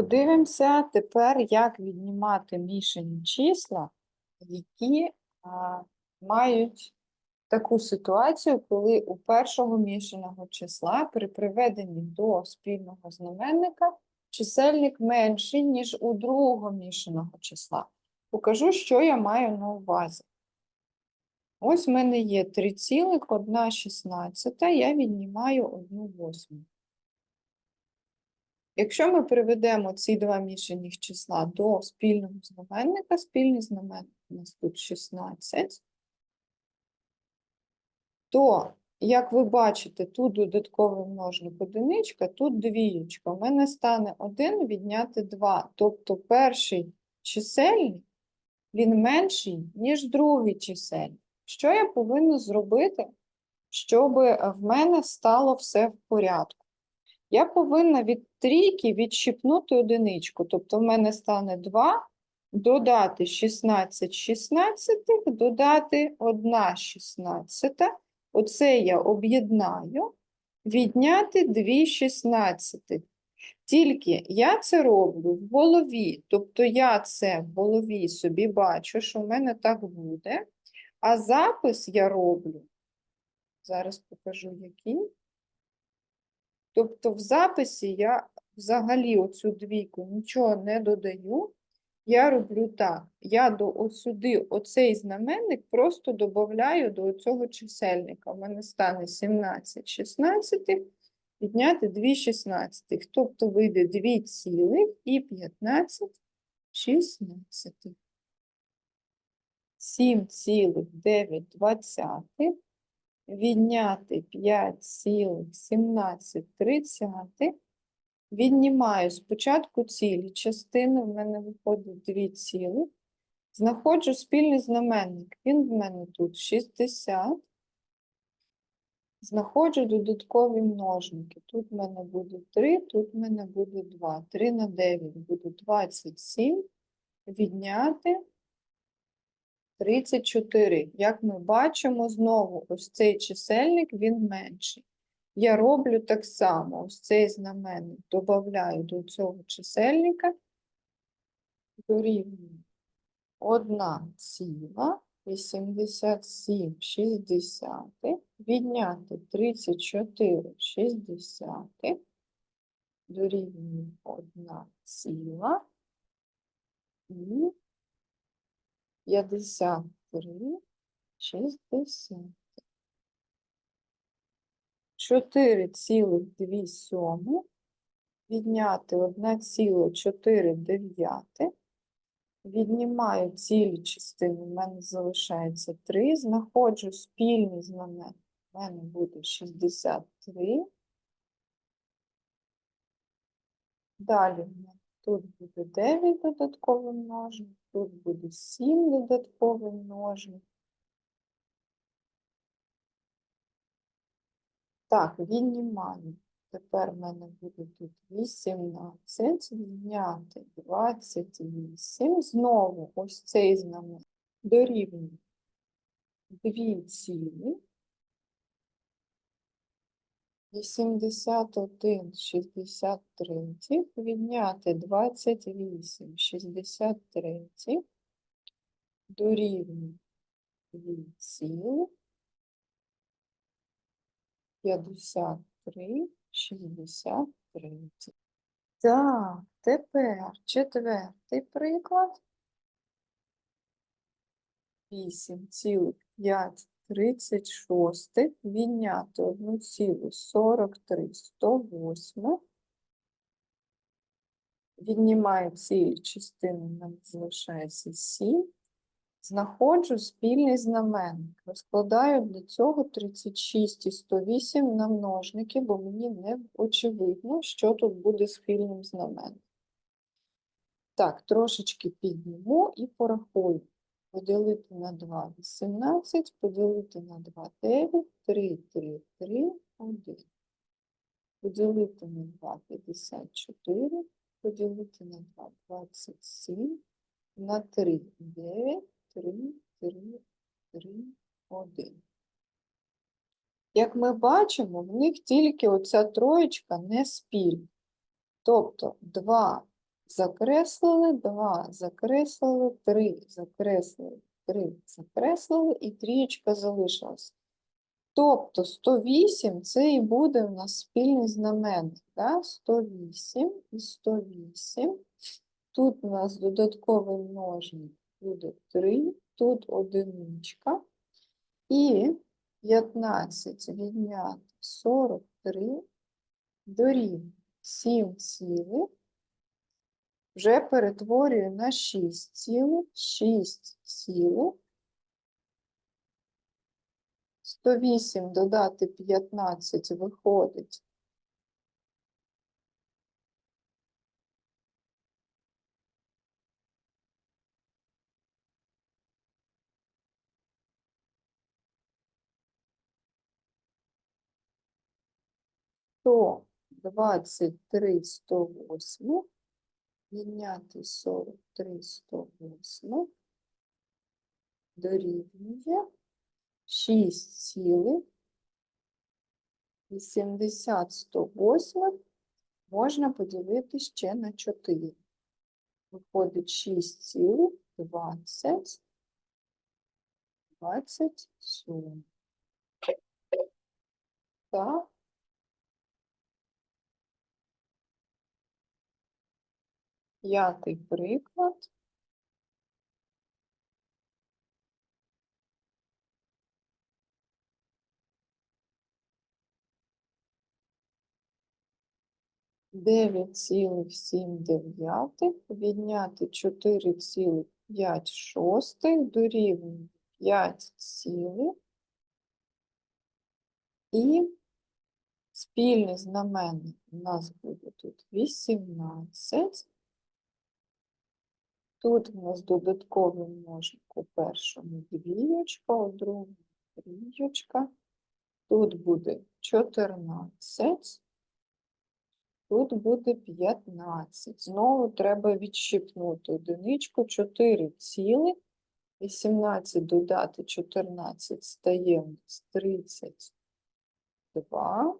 Подивимося тепер, як віднімати мішані числа, які а, мають таку ситуацію, коли у першого мішаного числа при приведенні до спільного знаменника чисельник менший, ніж у другого мішаного числа. Покажу, що я маю на увазі. Ось в мене є 3,116, я віднімаю 1 восьму. Якщо ми приведемо ці два мішаних числа до спільного знаменника, спільний знаменник у нас тут 16, то, як ви бачите, тут додатковий множник одиничка, тут двієчка. У мене стане 1 відняти 2. Тобто перший чисельник, він менший, ніж другий чисельник. Що я повинна зробити, щоб в мене стало все в порядку? Я повинна від трійки відщипнути одиничку. Тобто в мене стане 2, додати 16 шістнадцятих, додати 1 шістнадцята. Оце я об'єднаю, відняти 2 шістнадцятих. Тільки я це роблю в голові, тобто я це в голові собі бачу, що в мене так буде, а запис я роблю, зараз покажу який. Тобто в записі я взагалі оцю двійку нічого не додаю. Я роблю так. Я до сюди оцей знаменник просто додаю до цього чисельника. У мене стане 17 16, підняти 2 16. Тобто вийде 2 цілих і 15 16. 7,9 відняти 5,17. Віднімаю спочатку цілі частини, в мене виходить 2 цілих. Знаходжу спільний знаменник. Він в мене тут 60. Знаходжу додаткові множники. Тут в мене буде 3, тут в мене буде 2. 3 на 9 буде 27. Відняти 34. Як ми бачимо, знову ось цей чисельник, він менший. Я роблю так само, ось цей знаменник додаю до цього чисельника, дорівнює 1 ціла 87 60, відняти 34 60, дорівнює 1 ціла і 53, 60. 4,2 сьому відняти 1,4 Віднімаю цілі частини, в мене залишається 3. Знаходжу спільний знаменник, в мене буде 63. Далі тут буде 9 додатковий множник, тут буде 7 додатковий множник. Так, віднімаю. Тепер в мене буде тут 18, відняти 28. Знову ось цей знаменник дорівнює 2 цілі. 81, 63, відняти 28, 63, дорівнює 2 цілі. 53, 63. Так, тепер четвертий приклад. 8,536 відняти 1,43 108. Віднімаю цілі частини, нам залишається 7. Знаходжу спільний знаменник. Розкладаю для цього 36 і 108 на множники, бо мені не очевидно, що тут буде спільним знаменником. Так, трошечки підніму і порахую. Поділити на 2 – 18, поділити на 2 – 9, 3, 3, 3, 1. Поділити на 2 – 54, поділити на 2 – 27, на 3 – 9, 3, 3, 3, 1. Як ми бачимо, в них тільки оця троєчка не спільна. Тобто 2 закреслили, 2 закреслили, 3 закреслили, 3 закреслили і трієчка залишилась. Тобто 108 це і буде у нас спільний знаменник. Да? 108 і 108. Тут у нас додатковий множник буде 3, тут одиничка. І 15 відняти 43 дорівнює 7 цілих. Вже перетворюю на 6 цілих, 6 цілих. 108 додати 15 виходить. То 23 108 відняти 43 108 дорівнює 6 цілих 80 108 можна поділити ще на 4. Виходить 6 цілих 20 27. Так. П'ятий приклад. Дев'ять цілих сім дев'ятих відняти чотири цілих п'ять шостих дорівнює п'ять цілих і спільний знаменник у нас буде тут 18. Тут у нас додатковий множник у першому двієчка, у другому трієчка. Тут буде 14. Тут буде 15. Знову треба відщипнути одиничку 4 цілих. 18 додати 14 стає у 32.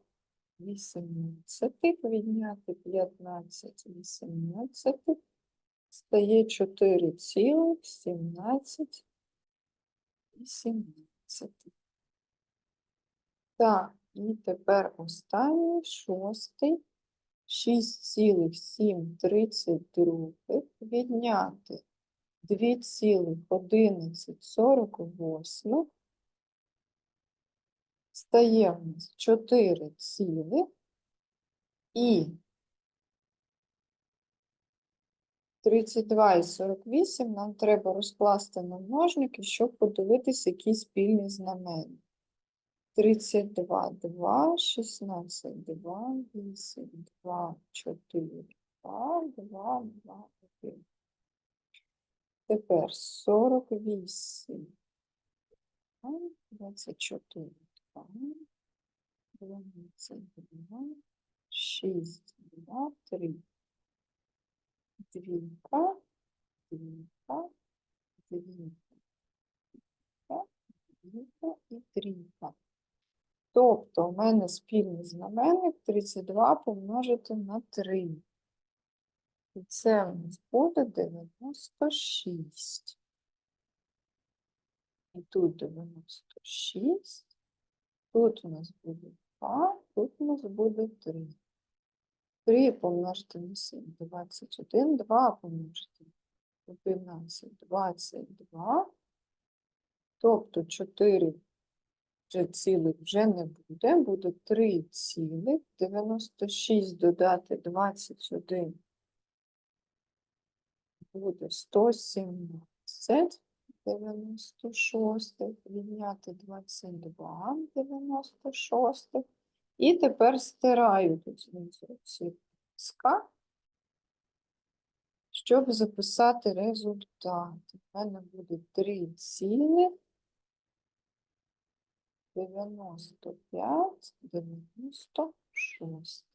18 відняти 15 18 стає 4 цілих 17 і 17. Так, і тепер останній шостий. 6,732 відняти 2,1148 стає у нас 4 цілих і 32 і 48 нам треба розкласти на щоб подивитися, який спільний знаменник. 32, 2, 16, 2, 8, 2, 4, 2, 2, 2, 1. Тепер 48, 24, 2, 22, 6, 2, 3. Двійка, двійка, двійка, двійка і трійка. Тобто у мене спільний знаменник 32 помножити на 3. І це у нас буде 96. І тут 96. Тут у нас буде 2, тут у нас буде 3. 3 помножити на 7, 21, 2 помножити на 11, 22. Тобто 4 вже цілих вже не буде, буде 3 цілих, 96 додати 21 буде 117, 96, відняти 22, 96. І тепер стираю тут знизу ці ска, щоб записати результат. У мене буде 3 ціни. 95, 96.